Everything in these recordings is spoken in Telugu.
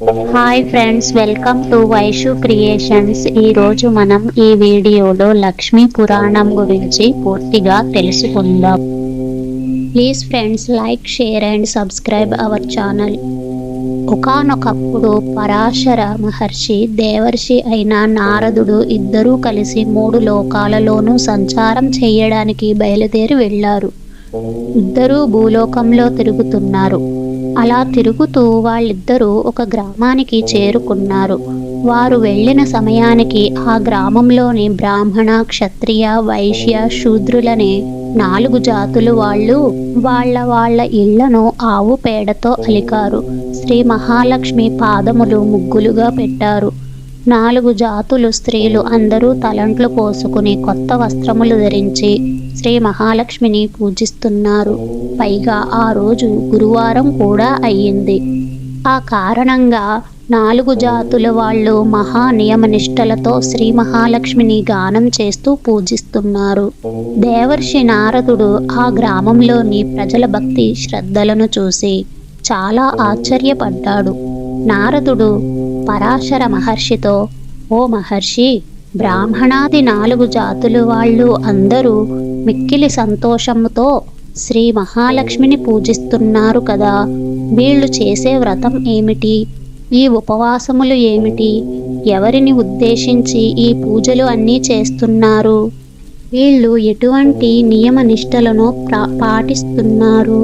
Hi friends welcome to Vaishu creations ఈరోజు మనం ఈ వీడియోలో లక్ష్మీ పురాణం గురించి పూర్తిగా తెలుసుకుందాం. Please friends like share and subscribe our channel ఒకానొకప్పుడు పరాశర మహర్షి దేవర్షి అయిన నారదుడు ఇద్దరూ కలిసి మూడు లోకాలలోనూ సంచారం చేయడానికి బయలుదేరి వెళ్ళారు. ఇద్దరూ భూలోకంలో తిరుగుతున్నారు. అలా తిరుగుతూ వాళ్ళిద్దరూ ఒక గ్రామానికి చేరుకున్నారు. వారు వెళ్ళిన సమయానికి ఆ గ్రామంలోని బ్రాహ్మణ క్షత్రియ వైశ్య శూద్రులనే నాలుగు జాతులు వాళ్ళు వాళ్ళ వాళ్ళ ఇళ్ళను ఆవు పేడతో అలికారు. శ్రీ మహాలక్ష్మి పాదములు ముగ్గులుగా పెట్టారు. నాలుగు జాతులు స్త్రీలు అందరూ తలంట్లు పోసుకుని కొత్త వస్త్రములు ధరించి శ్రీ మహాలక్ష్మిని పూజిస్తున్నారు. పైగా ఆ రోజు గురువారం కూడా అయ్యింది. ఆ కారణంగా నాలుగు జాతుల వాళ్ళు మహా నియమనిష్టలతో శ్రీ మహాలక్ష్మిని గానం చేస్తూ పూజిస్తున్నారు. దేవర్షి నారదుడు ఆ గ్రామంలోని ప్రజల భక్తి శ్రద్ధలను చూసి చాలా ఆశ్చర్యపడ్డాడు. నారదుడు పరాశర మహర్షితో ఓ మహర్షి బ్రాహ్మణాది నాలుగు జాతులు వాళ్ళు అందరూ మిక్కిలి సంతోషముతో శ్రీ మహాలక్ష్మిని పూజిస్తున్నారు కదా. వీళ్ళు చేసే వ్రతం ఏమిటి? ఈ ఉపవాసములు ఏమిటి? ఎవరిని ఉద్దేశించి ఈ పూజలు అన్నీ చేస్తున్నారు? వీళ్ళు ఎటువంటి నియమ నిష్టలను పాటిస్తున్నారు.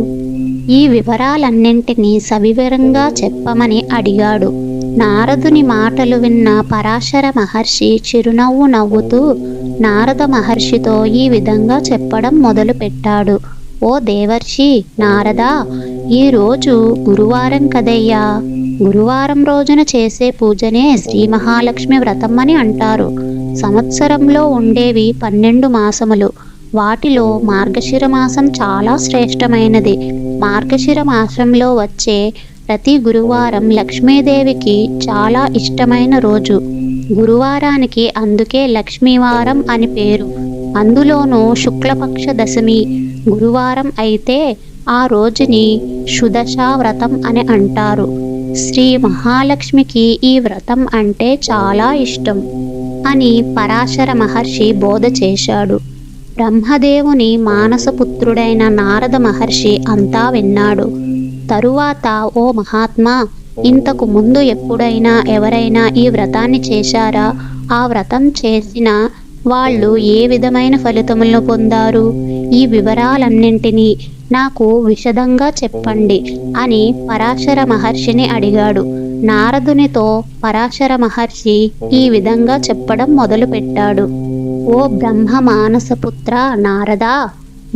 ఈ వివరాలన్నింటినీ సవివరంగా చెప్పమని అడిగాడు. నారదుని మాటలు విన్న పరాశర మహర్షి చిరునవ్వు నవ్వుతూ నారద మహర్షితో ఈ విధంగా చెప్పడం మొదలుపెట్టాడు. ఓ దేవర్షి నారదా ఈరోజు గురువారం కదయ్యా. గురువారం రోజున చేసే పూజనే శ్రీ మహాలక్ష్మి వ్రతం అని అంటారు. సంవత్సరంలో ఉండేవి పన్నెండు మాసములు. వాటిలో మార్గశిర మాసం చాలా శ్రేష్టమైనది. మార్గశిర మాసంలో వచ్చే ప్రతి గురువారం లక్ష్మీదేవికి చాలా ఇష్టమైన రోజు. గురువారానికి అందుకే లక్ష్మీవారం అని పేరు. అందులోనూ శుక్లపక్ష దశమి గురువారం అయితే ఆ రోజుని సుదశా వ్రతం అని అంటారు. శ్రీ మహాలక్ష్మికి ఈ వ్రతం అంటే చాలా ఇష్టం అని పరాశర మహర్షి బోధ చేశాడు. బ్రహ్మదేవుని మానసపుత్రుడైన నారద మహర్షి అంతా విన్నాడు. తరువాత ఓ మహాత్మా ఇంతకు ముందు ఎప్పుడైనా ఎవరైనా ఈ వ్రతాన్ని చేశారా? ఆ వ్రతం చేసిన వాళ్ళు ఏ విధమైన ఫలితములను పొందారు? ఈ వివరాలన్నింటినీ నాకు విశదంగా చెప్పండి అని పరాశర మహర్షిని అడిగాడు. నారదునితో పరాశర మహర్షి ఈ విధంగా చెప్పడం మొదలుపెట్టాడు. ఓ బ్రహ్మ మానసపుత్ర నారదా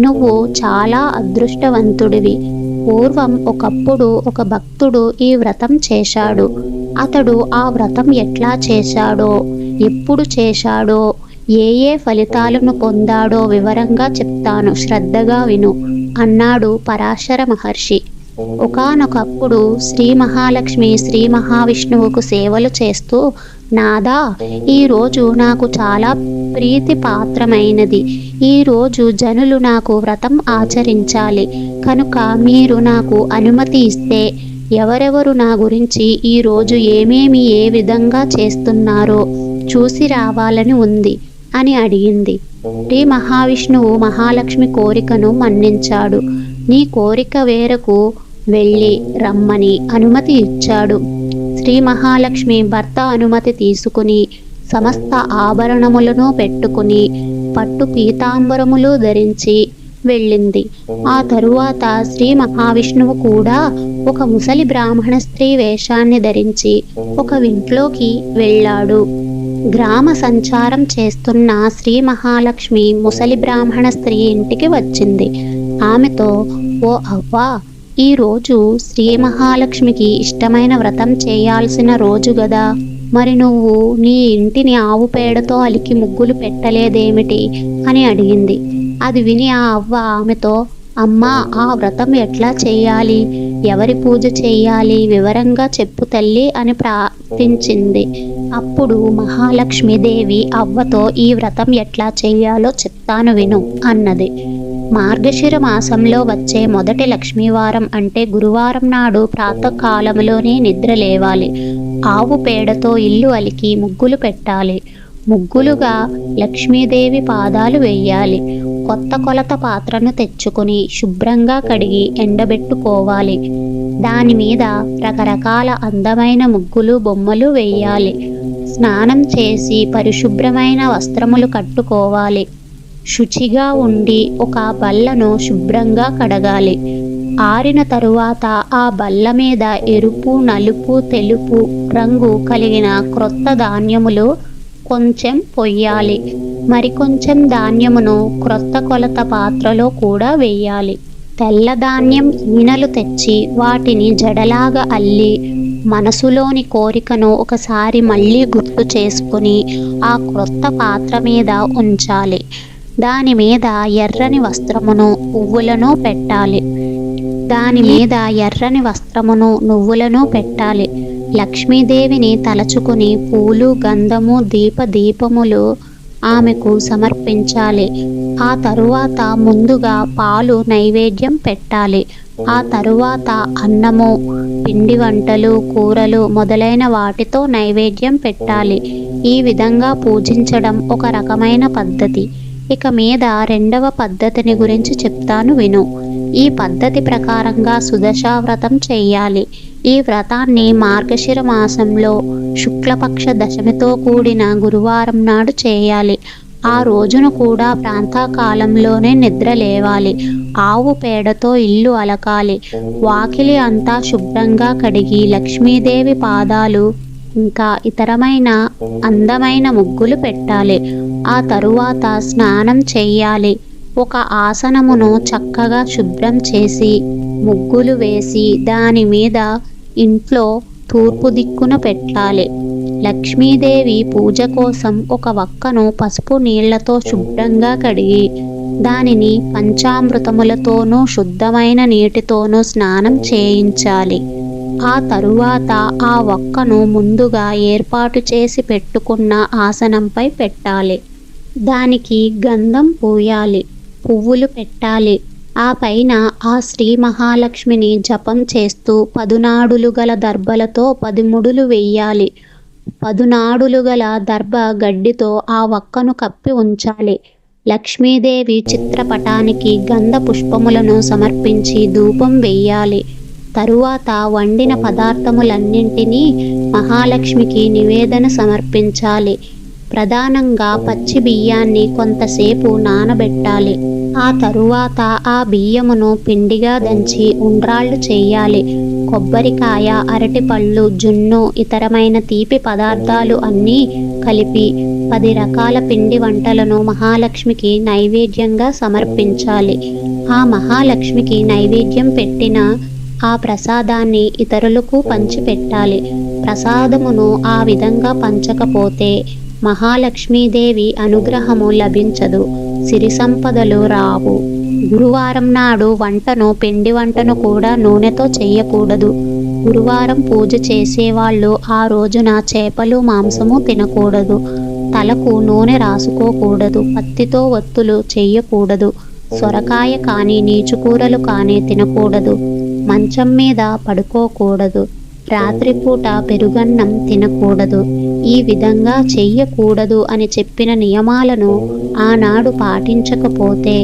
నువ్వు చాలా అదృష్టవంతుడివి. పూర్వం ఒకప్పుడు ఒక భక్తుడు ఈ వ్రతం చేశాడు. అతడు ఆ వ్రతం ఎట్లా చేశాడో ఎప్పుడు చేశాడో ఏ ఏ ఫలితాలను పొందాడో వివరంగా చెప్తాను. శ్రద్ధగా విను అన్నాడు పరాశర మహర్షి. ఒకానొకప్పుడు శ్రీ మహాలక్ష్మి శ్రీ మహావిష్ణువుకు సేవలు చేస్తూ నాదా ఈరోజు నాకు చాలా ప్రీతి పాత్రమైనది ఈరోజు జనులు నాకు వ్రతం ఆచరించాలి. కనుక మీరు నాకు అనుమతి ఇస్తే ఎవరెవరు నా గురించి ఈరోజు ఏమేమి ఏ విధంగా చేస్తున్నారో చూసి రావాలని ఉంది అని అడిగింది. శ్రీ మహావిష్ణువు మహాలక్ష్మి కోరికను మన్నించాడు. నీ కోరిక వేరకు వెళ్ళి రమ్మని అనుమతి ఇచ్చాడు. శ్రీ మహాలక్ష్మి భర్త అనుమతి తీసుకుని సమస్త ఆభరణములను పెట్టుకుని పట్టు పీతాంబరములు ధరించి వెళ్ళింది. ఆ తరువాత శ్రీ మహావిష్ణువు కూడా ఒక ముసలి బ్రాహ్మణ స్త్రీ వేషాన్ని ధరించి ఒక ఇంట్లోకి వెళ్ళాడు. గ్రామ సంచారం చేస్తున్న శ్రీ మహాలక్ష్మి ముసలి బ్రాహ్మణ స్త్రీ ఇంటికి వచ్చింది. ఆమెతో ఓ అవ్వా ఈరోజు శ్రీ మహాలక్ష్మికి ఇష్టమైన వ్రతం చేయాల్సిన రోజు గదా. మరి నువ్వు నీ ఇంటిని ఆవు పేడతో అలికి ముగ్గులు పెట్టలేదేమిటి? అని అడిగింది. అది విని ఆ అవ్వ ఆమెతో అమ్మా ఆ వ్రతం ఎట్లా చేయాలి? ఎవరి పూజ చేయాలి? వివరంగా చెప్పు తల్లి అని ప్రార్థించింది. అప్పుడు మహాలక్ష్మీదేవి అవ్వతో ఈ వ్రతం ఎట్లా చేయాలో చెప్తాను విను అన్నది. మార్గశిర మాసంలో వచ్చే మొదటి లక్ష్మీవారం అంటే గురువారం నాడు ప్రాతకాలంలోనే నిద్ర లేవాలి. ఆవు పేడతో ఇల్లు అలికి ముగ్గులు పెట్టాలి. ముగ్గులుగా లక్ష్మీదేవి పాదాలు వేయాలి. కొత్త కొలత పాత్రను తెచ్చుకుని శుభ్రంగా కడిగి ఎండబెట్టుకోవాలి. దాని మీద రకరకాల అందమైన ముగ్గులు బొమ్మలు వేయాలి. స్నానం చేసి పరిశుభ్రమైన వస్త్రములు కట్టుకోవాలి. శుచిగా ఉండి ఒక బల్లను శుభ్రంగా కడగాలి. ఆరిన తరువాత ఆ బల్ల మీద ఎరుపు నలుపు తెలుపు రంగు కలిగిన క్రొత్త ధాన్యములు కొంచెం పొయ్యాలి. మరికొంచెం ధాన్యమును క్రొత్త కొలత పాత్రలో కూడా వేయాలి. తెల్ల ధాన్యం ఈనెలు తెచ్చి వాటిని జడలాగా అల్లి మనసులోని కోరికను ఒకసారి మళ్ళీ గుర్తు చేసుకుని ఆ క్రొత్త పాత్ర మీద ఉంచాలి. దాని మీద ఎర్రని వస్త్రమును పువ్వులను పెట్టాలి. దాని మీద ఎర్రని వస్త్రమును నువ్వులను పెట్టాలి. లక్ష్మీదేవిని తలచుకుని పూలు గంధము దీప దీపములు ఆమెకు సమర్పించాలి. ఆ తరువాత ముందుగా పాలు నైవేద్యం పెట్టాలి. ఆ తరువాత అన్నము పిండి వంటలు కూరలు మొదలైన వాటితో నైవేద్యం పెట్టాలి. ఈ విధంగా పూజించడం ఒక రకమైన పద్ధతి. ఇక మీద రెండవ పద్ధతిని గురించి చెప్తాను విను. ఈ పద్ధతి ప్రకారంగా సుదశా వ్రతం చేయాలి. ఈ వ్రతాన్ని మార్గశిర మాసంలో శుక్లపక్ష దశమితో కూడిన గురువారం నాడు చేయాలి. ఆ రోజున కూడా ప్రాంతకాలంలోనే నిద్ర లేవాలి. ఆవు పేడతో ఇల్లు అలకాలి. వాకిలి అంతా శుభ్రంగా కడిగి లక్ష్మీదేవి పాదాలు ఇంకా ఇతరమైన అందమైన ముగ్గులు పెట్టాలి. ఆ తరువాత స్నానం చెయ్యాలి. ఒక ఆసనమును చక్కగా శుభ్రం చేసి ముగ్గులు వేసి దాని మీద ఇంట్లో తూర్పు దిక్కున పెట్టాలి. లక్ష్మీదేవి పూజ కోసం ఒక వక్కను పసుపు నీళ్ళతో శుభ్రంగా కడిగి దానిని పంచామృతములతోనూ శుద్ధమైన నీటితోనూ స్నానం చేయించాలి. ఆ తరువాత ఆ వక్కను ముందుగా ఏర్పాటు చేసి పెట్టుకున్న ఆసనంపై పెట్టాలి. దానికి గంధం పూయాలి పువ్వులు పెట్టాలి. ఆ పైన ఆ శ్రీ మహాలక్ష్మిని జపం చేస్తూ పదునాడులు గల దర్భలతో పదిముడులు వెయ్యాలి పదునాడులు గల దర్భ గడ్డితో ఆ వక్కను కప్పి ఉంచాలి. లక్ష్మీదేవి చిత్రపటానికి గంధ పుష్పములను సమర్పించి ధూపం వెయ్యాలి తరువాత వండిన పదార్థములన్నింటినీ మహాలక్ష్మికి నివేదన సమర్పించాలి. ప్రధానంగా పచ్చి బియ్యాన్ని కొంతసేపు నానబెట్టాలి. ఆ తరువాత ఆ బియ్యమును పిండిగా దంచి ఉండ్రాళ్ళు చేయాలి. కొబ్బరికాయ అరటిపళ్ళు జున్ను ఇతరమైన తీపి పదార్థాలు అన్నీ కలిపి పది రకాల పిండి వంటలను మహాలక్ష్మికి నైవేద్యంగా సమర్పించాలి. ఆ మహాలక్ష్మికి నైవేద్యం పెట్టిన ఆ ప్రసాదాన్ని ఇతరులకు పంచిపెట్టాలి. ప్రసాదమును ఆ విధంగా పంచకపోతే మహాలక్ష్మీదేవి అనుగ్రహము లభించదు. సిరి సంపదలు రావు. గురువారం నాడు వంటను పిండి వంటను కూడా నూనెతో చేయకూడదు గురువారం పూజ చేసేవాళ్ళు ఆ రోజున చేపలు మాంసము తినకూడదు. తలకు నూనె రాసుకోకూడదు. పత్తితో ఒత్తులు చేయకూడదు సొరకాయ కానీ నీచుకూరలు కానీ తినకూడదు. మంచం మీద పడుకోకూడదు. రాత్రిపూట పెరుగన్నం తినకూడదు. ఈ విధంగా చెయ్యకూడదు అని చెప్పిన నియమాలను ఆనాడు పాటించకపోతే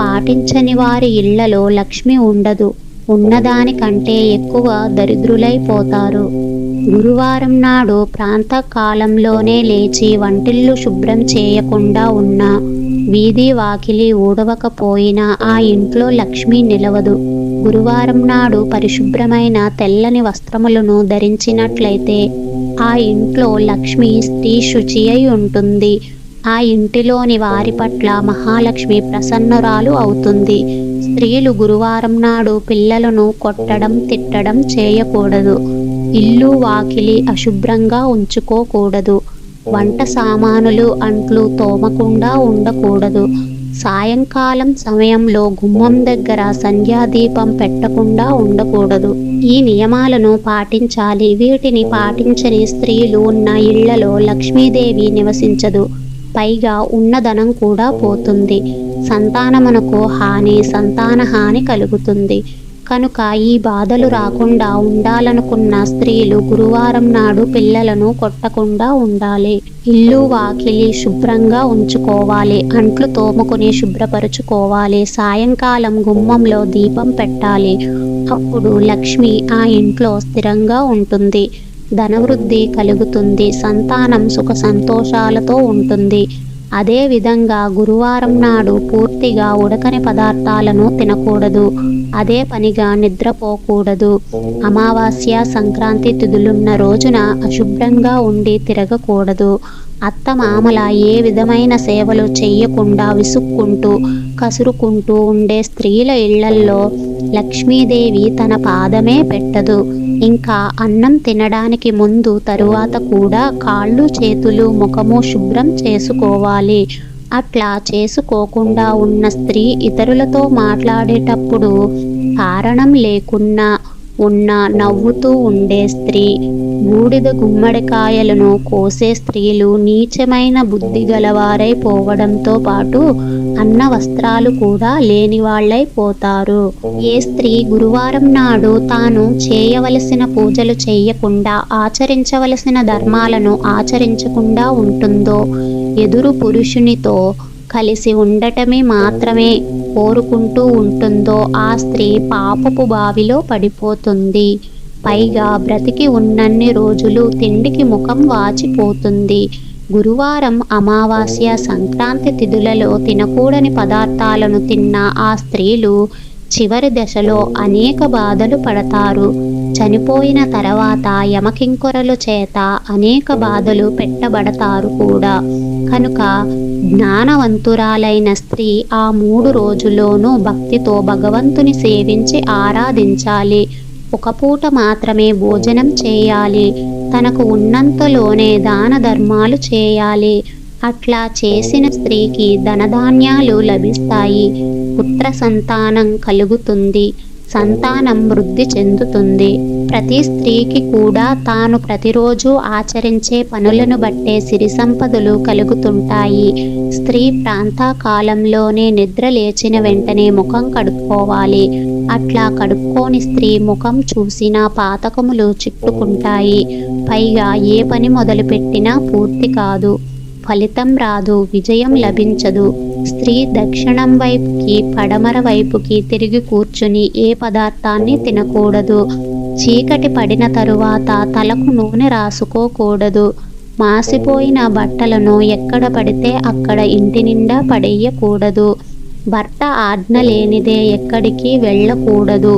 పాటించని వారి ఇళ్ళలో లక్ష్మి ఉండదు. ఉన్నదానికంటే ఎక్కువ దరిద్రులైపోతారు. గురువారం నాడు ప్రాంతకాలంలోనే లేచి వంటిల్లు శుభ్రం చేయకుండా ఉన్న వీధి వాకిలి ఊడవకపోయినా ఆ ఇంట్లో లక్ష్మి నిలవదు. గురువారం నాడు పరిశుభ్రమైన తెల్లని వస్త్రములను ధరించినట్లయితే ఆ ఇంట్లో లక్ష్మి స్త్రీ శుచి అయి ఉంటుంది. ఆ ఇంటిలోని వారి పట్ల మహాలక్ష్మి ప్రసన్నురాలు అవుతుంది. స్త్రీలు గురువారం నాడు పిల్లలను కొట్టడం తిట్టడం చేయకూడదు. ఇల్లు వాకిలి అశుభ్రంగా ఉంచుకోకూడదు. వంట సామానులు అంట్లు తోమకుండా ఉండకూడదు. సాయంకాలం సమయంలో గుమ్మం దగ్గర సంధ్యాదీపం పెట్టకుండా ఉండకూడదు. ఈ నియమాలను పాటించాలి. వీటిని పాటించని స్త్రీలు ఉన్న ఇళ్ళలో లక్ష్మీదేవి నివసించదు. పైగా ఉన్నధనం కూడా పోతుంది. సంతానమునకు హాని సంతాన హాని కలుగుతుంది. కనుక ఈ బాధలు రాకుండా ఉండాలనుకున్న స్త్రీలు గురువారం నాడు పిల్లలను కొట్టకుండా ఉండాలి. ఇల్లు వాకిలి శుభ్రంగా ఉంచుకోవాలి. అంట్లు తోముకొని శుభ్రపరుచుకోవాలి. సాయంకాలం గుమ్మంలో దీపం పెట్టాలి. అప్పుడు లక్ష్మి ఆ ఇంట్లో స్థిరంగా ఉంటుంది. ధనవృద్ధి కలుగుతుంది. సంతానం సుఖ సంతోషాలతో ఉంటుంది. అదే విధంగా గురువారం నాడు పూర్తిగా ఉడకని పదార్థాలను తినకూడదు. అదే పనిగా నిద్రపోకూడదు. అమావాస్య సంక్రాంతి తిథులున్న రోజున అశుభ్రంగా ఉండి తిరగకూడదు. అత్త మామల ఏ విధమైన సేవలు చెయ్యకుండా విసుక్కుంటూ కసురుకుంటూ ఉండే స్త్రీల ఇళ్ళల్లో లక్ష్మీదేవి తన పాదమే పెట్టదు. ఇంకా అన్నం తినడానికి ముందు తరువాత కూడా కాళ్ళు చేతులు ముఖము శుభ్రం చేసుకోవాలి. అట్లా చేసుకోకుండా ఉన్న స్త్రీ ఇతరులతో మాట్లాడేటప్పుడు కారణం లేకున్నా ఉన్న నవ్వుతూ ఉండే స్త్రీ బూడిద గుమ్మడికాయలను కోసే స్త్రీలు నీచమైన బుద్ధి గలవారైపోవడంతో పాటు అన్న వస్త్రాలు కూడా లేని వాళ్ళైపోతారు ఏ స్త్రీ గురువారం నాడు తాను చేయవలసిన పూజలు చేయకుండా ఆచరించవలసిన ధర్మాలను ఆచరించకుండా ఉంటుందో ఎదురు పురుషునితో కలిసి ఉండటమే మాత్రమే కోరుకుంటూ ఉంటుందో ఆ స్త్రీ పాపపు బావిలో పడిపోతుంది. పైగా బ్రతికి ఉన్నన్ని రోజులు తిండికి ముఖం వాచిపోతుంది. గురువారం అమావాస్య సంక్రాంతి తిథులలో తినకూడని పదార్థాలను తిన్న ఆ స్త్రీలు చివరి దశలో అనేక బాధలు పడతారు. చనిపోయిన తర్వాత యమకింకొరల చేత అనేక బాధలు పెట్టబడతారు కూడా. కనుక జ్ఞానవంతురాలైన స్త్రీ ఆ మూడు రోజుల్లోనూ భక్తితో భగవంతుని సేవించి ఆరాధించాలి. ఒక పూట మాత్రమే భోజనం చేయాలి. తనకు ఉన్నంతలోనే దాన ధర్మాలు చేయాలి. అట్లా చేసిన స్త్రీకి ధనధాన్యాలు లభిస్తాయి. పుత్ర సంతానం కలుగుతుంది. సంతానం వృద్ధి చెందుతుంది. ప్రతి స్త్రీకి కూడా తాను ప్రతిరోజు ఆచరించే పనులను బట్టే సిరి సంపదలు కలుగుతుంటాయి. స్త్రీ ప్రాంతకాలంలోనే నిద్ర లేచిన వెంటనే ముఖం కడుక్కోవాలి. అట్లా కడుక్కోని స్త్రీ ముఖం చూసినా పాతకములు చిట్టుకుంటాయి పైగా ఏ పని మొదలుపెట్టినా పూర్తి కాదు. ఫలితం రాదు విజయం లభించదు. స్త్రీ దక్షిణం వైపుకి పడమర వైపుకి తిరిగి కూర్చుని ఏ పదార్థాన్ని తినకూడదు. చీకటి పడిన తరువాత తలకు నూనె రాసుకోకూడదు. మాసిపోయిన బట్టలను ఎక్కడ పడితే అక్కడ ఇంటి నిండా పడేయకూడదు. భర్త ఆజ్ఞ లేనిదే ఎక్కడికి వెళ్ళకూడదు.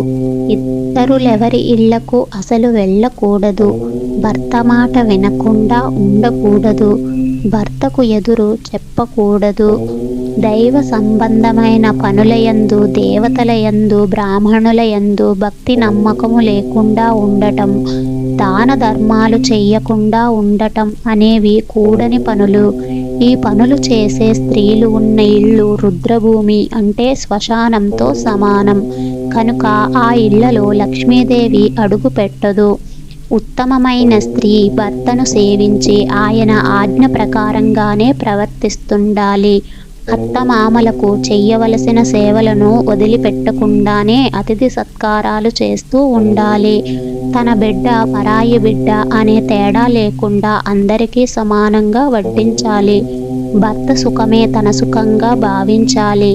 ఇతరులెవరి ఇళ్ళకు అసలు వెళ్ళకూడదు. భర్త మాట వినకుండా ఉండకూడదు. భర్తకు ఎదురు చెప్పకూడదు. దైవ సంబంధమైన పనులయందు దేవతలయందు బ్రాహ్మణులయందు భక్తి నమ్మకము లేకుండా ఉండటం దాన ధర్మాలు చెయ్యకుండా ఉండటం అనేవి కూడని పనులు. ఈ పనులు చేసే స్త్రీలు ఉన్న ఇళ్ళు రుద్రభూమి అంటే శ్మశానంతో సమానం. కనుక ఆ ఇళ్ళలో లక్ష్మీదేవి అడుగు పెట్టదు. ఉత్తమమైన స్త్రీ భర్తను సేవించి ఆయన ఆజ్ఞ ప్రకారంగానే ప్రవర్తిస్తుండాలి. అత్తమామలకు చెయ్యవలసిన సేవలను వదిలిపెట్టకుండానే అతిథి సత్కారాలు చేస్తూ ఉండాలి. తన బిడ్డ పరాయి బిడ్డ అనే తేడా లేకుండా అందరికీ సమానంగా వడ్డించాలి. భర్త సుఖమే తన సుఖంగా భావించాలి.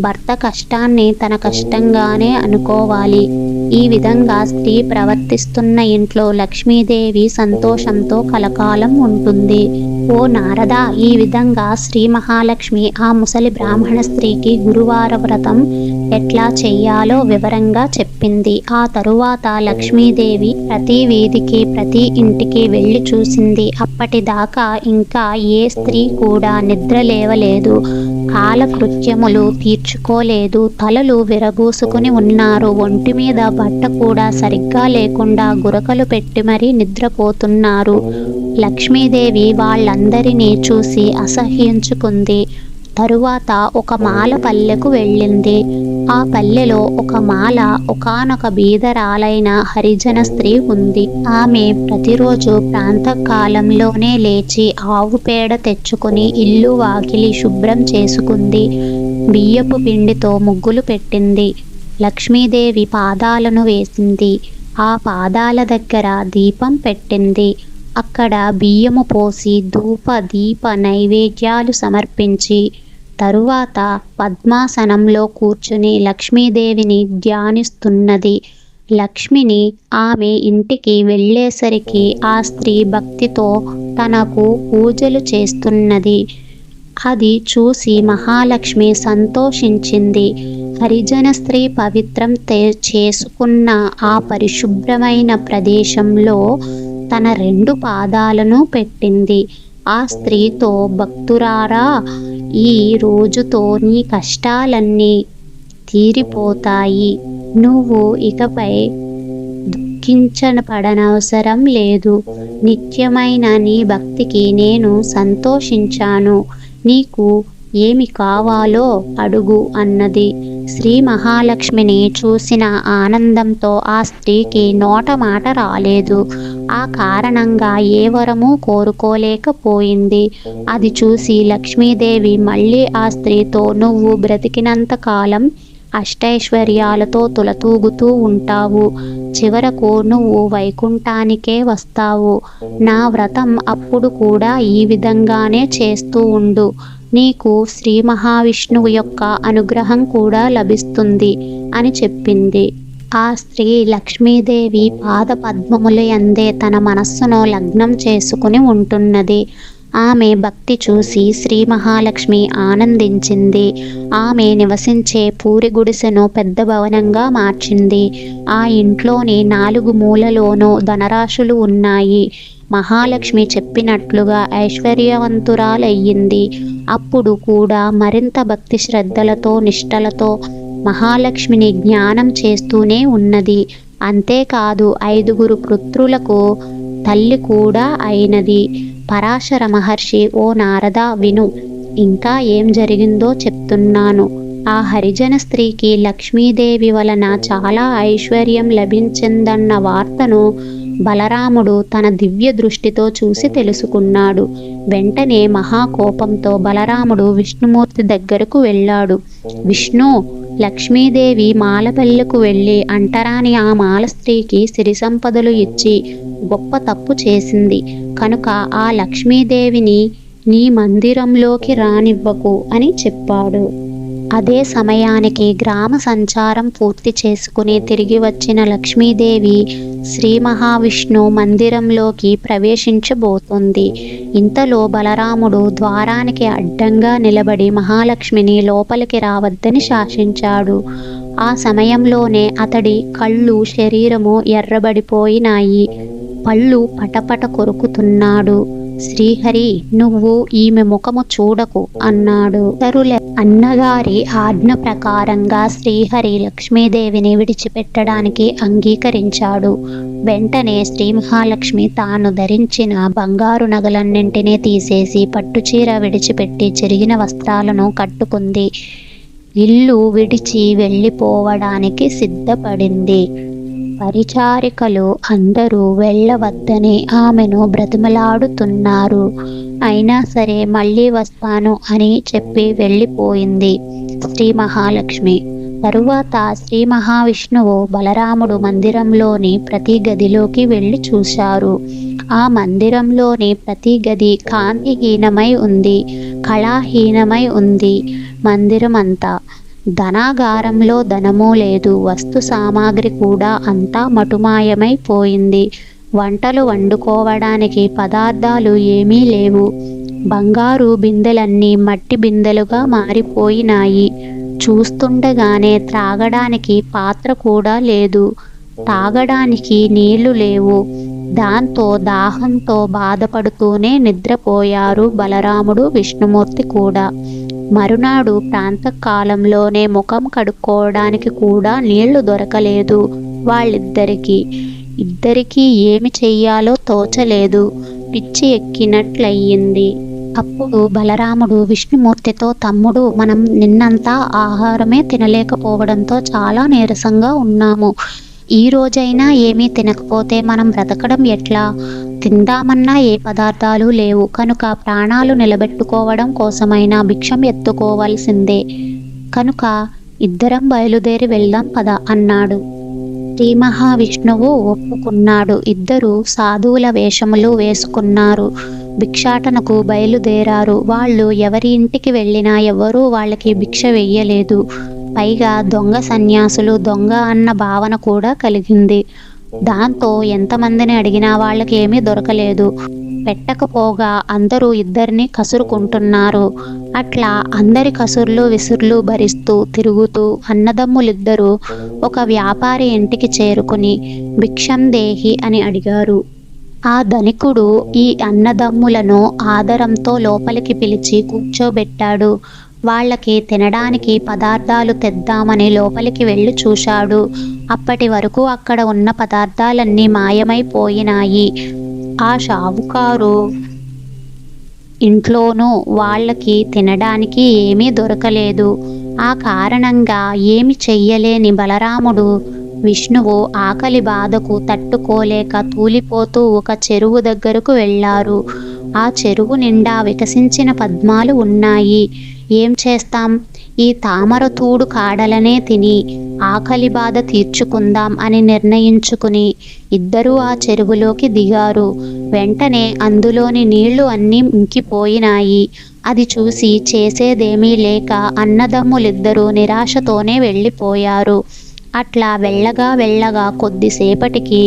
భర్త కష్టాన్ని తన కష్టంగానే అనుకోవాలి. ఈ విధంగా స్త్రీ ప్రవర్తిస్తున్న ఇంట్లో లక్ష్మీదేవి సంతోషంతో కలకాలం ఉంటుంది. ఓ నారద ఈ విధంగా శ్రీ మహాలక్ష్మి ఆ ముసలి బ్రాహ్మణ స్త్రీకి గురువార వ్రతం ఎట్లా చెయ్యాలో వివరంగా చెప్పింది. ఆ తరువాత లక్ష్మీదేవి ప్రతి వీధికి ప్రతి ఇంటికి వెళ్ళి చూసింది. అప్పటిదాకా ఇంకా ఏ స్త్రీ కూడా నిద్ర లేవలేదు. కాలకృత్యములు తీర్చుకోలేదు. తలలు విరగూసుకుని ఉన్నారు. ఒంటి మీద బట్ట కూడా సరిగ్గా లేకుండా గురకలు పెట్టి మరీ నిద్రపోతున్నారు. లక్ష్మీదేవి వాళ్ళందరినీ చూసి అసహ్యించుకుంది. తరువాత ఒక మాల పల్లెకు వెళ్ళింది. ఆ పల్లెలో ఒక మాల ఒకానొక బీదరాలైన హరిజన స్త్రీ ఉంది. ఆమె ప్రతిరోజు ప్రాంతకాలంలోనే లేచి ఆవు పేడ తెచ్చుకొని ఇల్లు వాకిలి శుభ్రం చేసుకుంది. బియ్యపు పిండితో ముగ్గులు పెట్టింది. లక్ష్మీదేవి పాదాలను వేసింది. ఆ పాదాల దగ్గర దీపం పెట్టింది. అక్కడ బియ్యము పోసి ధూప దీప నైవేద్యాలు సమర్పించి తరువాత పద్మాసనంలో కూర్చుని లక్ష్మీదేవిని ధ్యానిస్తున్నది. లక్ష్మిని ఆమె ఇంటికి వెళ్ళేసరికి ఆ స్త్రీ భక్తితో తనకు పూజలు చేస్తున్నది. అది చూసి మహాలక్ష్మి సంతోషించింది. హరిజన స్త్రీ పవిత్రం చేసుకున్న ఆ పరిశుభ్రమైన ప్రదేశంలో తన రెండు పాదాలను పెట్టింది. ఆ స్త్రీతో భక్తురారా ఈ రోజుతో నీ కష్టాలన్నీ తీరిపోతాయి. నువ్వు ఇకపై దుఃఖించపడనవసరం లేదు. నిత్యమైన నీ భక్తికి నేను సంతోషించాను. నీకు ఏమి కావాలో అడుగు అన్నది. శ్రీ మహాలక్ష్మిని చూసిన ఆనందంతో ఆ స్త్రీకి నోట మాట రాలేదు. ఆ కారణంగా ఏ వరము కోరుకోలేకపోయింది. అది చూసి లక్ష్మీదేవి మళ్ళీ ఆ స్త్రీతో నువ్వు బ్రతికినంత కాలం అష్టైశ్వర్యాలతో తులతూగుతూ ఉంటావు. చివరకు నువ్వు వైకుంఠానికే వస్తావు. నా వ్రతం అప్పుడు కూడా ఈ విధంగానే చేస్తూ ఉండు. నీకు శ్రీ మహావిష్ణువు యొక్క అనుగ్రహం కూడా లభిస్తుంది అని చెప్పింది. ఆ స్త్రీ లక్ష్మీదేవి పాద పద్మముల తన మనస్సును లగ్నం చేసుకుని ఉంటున్నది. ఆమె భక్తి చూసి శ్రీ మహాలక్ష్మి ఆనందించింది. ఆమె నివసించే పూరి గుడిసెను పెద్ద భవనంగా మార్చింది. ఆ ఇంట్లోని నాలుగు మూలలోనూ ధనరాశులు ఉన్నాయి. మహాలక్ష్మి చెప్పినట్లుగా ఐశ్వర్యవంతురాలయ్యింది. అప్పుడు కూడా మరింత భక్తి శ్రద్ధలతో నిష్టలతో మహాలక్ష్మిని జ్ఞానం చేస్తూనే ఉన్నది. అంతేకాదు ఐదుగురు పుత్రులకు తల్లి కూడా అయినది. పరాశర మహర్షి ఓ నారద విను. ఇంకా ఏం జరిగిందో చెప్తున్నాను. ఆ హరిజన స్త్రీకి లక్ష్మీదేవి వలన చాలా ఐశ్వర్యం లభించిందన్న వార్తను బలరాముడు తన దివ్య దృష్టితో చూసి తెలుసుకున్నాడు. వెంటనే మహాకోపంతో బలరాముడు విష్ణుమూర్తి దగ్గరకు వెళ్ళాడు. విష్ణు లక్ష్మీదేవి మాలపల్లెకు వెళ్ళి అంటరాని ఆ మాల స్త్రీకి సిరి సంపదలు ఇచ్చి గొప్ప తప్పు చేసింది. కనుక ఆ లక్ష్మీదేవిని నీ మందిరంలోకి రానివ్వకు అని చెప్పాడు. అదే సమయానికి గ్రామ సంచారం పూర్తి చేసుకుని తిరిగి వచ్చిన లక్ష్మీదేవి శ్రీ మహావిష్ణు మందిరంలోకి ప్రవేశించబోతుంది. ఇంతలో బలరాముడు ద్వారానికి అడ్డంగా నిలబడి మహాలక్ష్మిని లోపలికి రావద్దని శాసించాడు. ఆ సమయంలోనే అతడి కళ్ళు శరీరము ఎర్రబడిపోయినాయి. పళ్ళు పటపట కొరుకుతున్నాడు. శ్రీహరి నువ్వు ఈమె ముఖము చూడకు అన్నాడు. తరుల అన్నగారి ఆజ్ఞ ప్రకారంగా శ్రీహరి లక్ష్మీదేవిని విడిచిపెట్టడానికి అంగీకరించాడు. వెంటనే శ్రీ మహాలక్ష్మి తాను ధరించిన బంగారు నగలన్నింటినీ తీసేసి పట్టుచీర విడిచిపెట్టి చెరిగిన వస్త్రాలను కట్టుకుంది. ఇల్లు విడిచి వెళ్ళిపోవడానికి సిద్ధపడింది. పరిచారికలు అందరూ వెళ్ళవద్దని ఆమెను బ్రతిమలాడుతున్నారు. అయినా సరే మళ్ళీ వస్తాను అని చెప్పి వెళ్ళిపోయింది శ్రీ మహాలక్ష్మి. తరువాత శ్రీ మహావిష్ణువు బలరాముడు మందిరంలోని ప్రతి గదిలోకి వెళ్ళి చూశారు. ఆ మందిరంలోని ప్రతి గది కాంతిహీనమై ఉంది కళాహీనమై ఉంది. మందిరం అంతా ధనాగారంలో ధనము లేదు. వస్తు సామాగ్రి కూడా అంతా మటుమాయమైపోయింది వంటలు వండుకోవడానికి పదార్థాలు ఏమీ లేవు. బంగారు బిందెలన్నీ మట్టి బిందెలుగా మారిపోయినాయి. చూస్తుండగానే త్రాగడానికి పాత్ర కూడా లేదు. తాగడానికి నీళ్ళు లేవు. దాంతో దాహంతో బాధపడుతూనే నిద్రపోయారు బలరాముడు విష్ణుమూర్తి కూడా. మరునాడు ప్రాంతకాలంలోనే ముఖం కడుక్కోవడానికి కూడా నీళ్ళు దొరకలేదు. వాళ్ళిద్దరికీ ఇద్దరికీ ఏమి చెయ్యాలో తోచలేదు. పిచ్చి ఎక్కినట్లయింది. అప్పుడు బలరాముడు విష్ణుమూర్తితో తమ్ముడు మనం నిన్నంతా ఆహారమే తినలేకపోవడంతో చాలా నీరసంగా ఉన్నాము. ఈ రోజైనా ఏమీ తినకపోతే మనం బ్రతకడం ఎట్లా? తిందామన్నా ఏ పదార్థాలు లేవు. కనుక ప్రాణాలు నిలబెట్టుకోవడం కోసమైనా భిక్షం ఎత్తుకోవాల్సిందే. కనుక ఇద్దరం బయలుదేరి వెళ్దాం పద అన్నాడు. శ్రీ మహావిష్ణువు ఒప్పుకున్నాడు. ఇద్దరు సాధువుల వేషములు వేసుకున్నారు. భిక్షాటనకు బయలుదేరారు. వాళ్ళు ఎవరి ఇంటికి వెళ్ళినా ఎవరూ వాళ్ళకి భిక్ష వెయ్యలేదు. పైగా దొంగ సన్యాసులు దొంగ అన్న భావన కూడా కలిగింది. దాంతో ఎంతమందిని అడిగినా వాళ్ళకి ఏమీ దొరకలేదు. పెట్టకపోగా అందరూ ఇద్దరిని కసురుకుంటున్నారు. అట్లా అందరి కసుర్లు విసుర్లు భరిస్తూ తిరుగుతూ అన్నదమ్ములిద్దరూ ఒక వ్యాపారి ఇంటికి చేరుకుని భిక్షం దేహి అని అడిగారు. ఆ ధనికుడు ఈ అన్నదమ్ములను ఆదరంతో లోపలికి పిలిచి కూర్చోబెట్టాడు. వాళ్ళకి తినడానికి పదార్థాలు తెద్దామని లోపలికి వెళ్ళి చూశాడు. అప్పటి వరకు అక్కడ ఉన్న పదార్థాలన్నీ మాయమైపోయినాయి. ఆ షావుకారు ఇంట్లోనూ వాళ్ళకి తినడానికి ఏమీ దొరకలేదు. ఆ కారణంగా ఏమి చెయ్యలేని బలరాముడు విష్ణువు ఆకలి బాధకు తట్టుకోలేక తూలిపోతూ ఒక చెరువు దగ్గరకు వెళ్ళారు. ఆ చెరువు నిండా వికసించిన పద్మాలు ఉన్నాయి. ఏం చేస్తాం? ఈ తామర తూడు కాడలనే తిని ఆకలి బాధ తీర్చుకుందాం అని నిర్ణయించుకుని ఇద్దరూ ఆ చెరువులోకి దిగారు. వెంటనే అందులోని నీళ్ళు అన్నీ ఇంకిపోయినాయి. అది చూసి చేసేదేమీ లేక అన్నదమ్ములిద్దరూ నిరాశతోనే వెళ్ళిపోయారు. అట్లా వెళ్ళగా వెళ్ళగా కొద్దిసేపటికి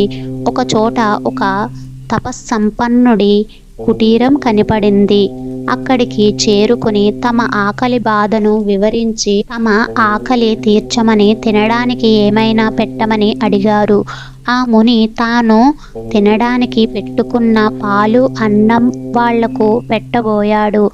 ఒక చోట ఒక తపస్సంపన్నుడి కుటీరం కనిపడింది. అక్కడికి చేరుకుని తమ ఆకలి బాధను వివరించి తమ ఆకలి తీర్చమని తినడానికి ఏమైనా పెట్టమని అడిగారు. ఆ ముని తాను తినడానికి పెట్టుకున్న పాలు అన్నం వాళ్ళకు పెట్టబోయాడు.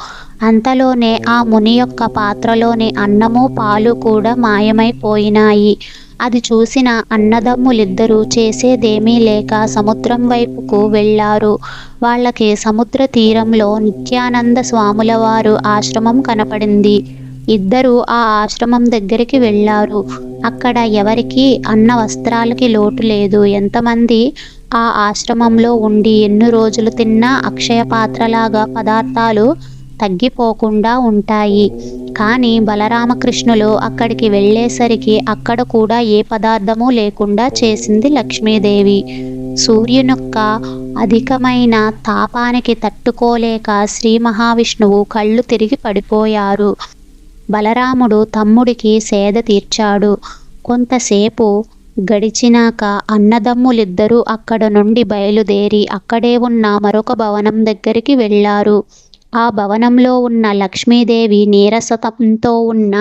అంతలోనే ఆ ముని యొక్క పాత్రలోని అన్నము పాలు కూడా మాయమైపోయినాయి. అది చూసిన అన్నదమ్ములిద్దరూ చేసేదేమీ లేక సముద్రం వైపుకు వెళ్ళారు. వాళ్ళకి సముద్ర తీరంలో నిత్యానంద స్వాముల వారు ఆశ్రమం కనపడింది. ఇద్దరు ఆ ఆశ్రమం దగ్గరికి వెళ్ళారు. అక్కడ ఎవరికి అన్న వస్త్రాలకి లోటు లేదు. ఎంతమంది ఆ ఆశ్రమంలో ఉండి ఎన్ని రోజులు తిన్నా అక్షయ పాత్రలాగా పదార్థాలు తగ్గిపోకుండా ఉంటాయి. కానీ బలరామకృష్ణులు అక్కడికి వెళ్ళేసరికి అక్కడ కూడా ఏ పదార్థము లేకుండా చేసింది లక్ష్మీదేవి. సూర్యునొక్క అధికమైన తాపానికి తట్టుకోలేక శ్రీ మహావిష్ణువు కళ్ళు తిరిగి పడిపోయారు. బలరాముడు తమ్ముడికి సేద తీర్చాడు. కొంతసేపు గడిచినాక అన్నదమ్ములిద్దరూ అక్కడ నుండి బయలుదేరి అక్కడే ఉన్న మరొక భవనం దగ్గరికి వెళ్ళారు. ఆ భవనంలో ఉన్న లక్ష్మీదేవి నీరసతంతో ఉన్న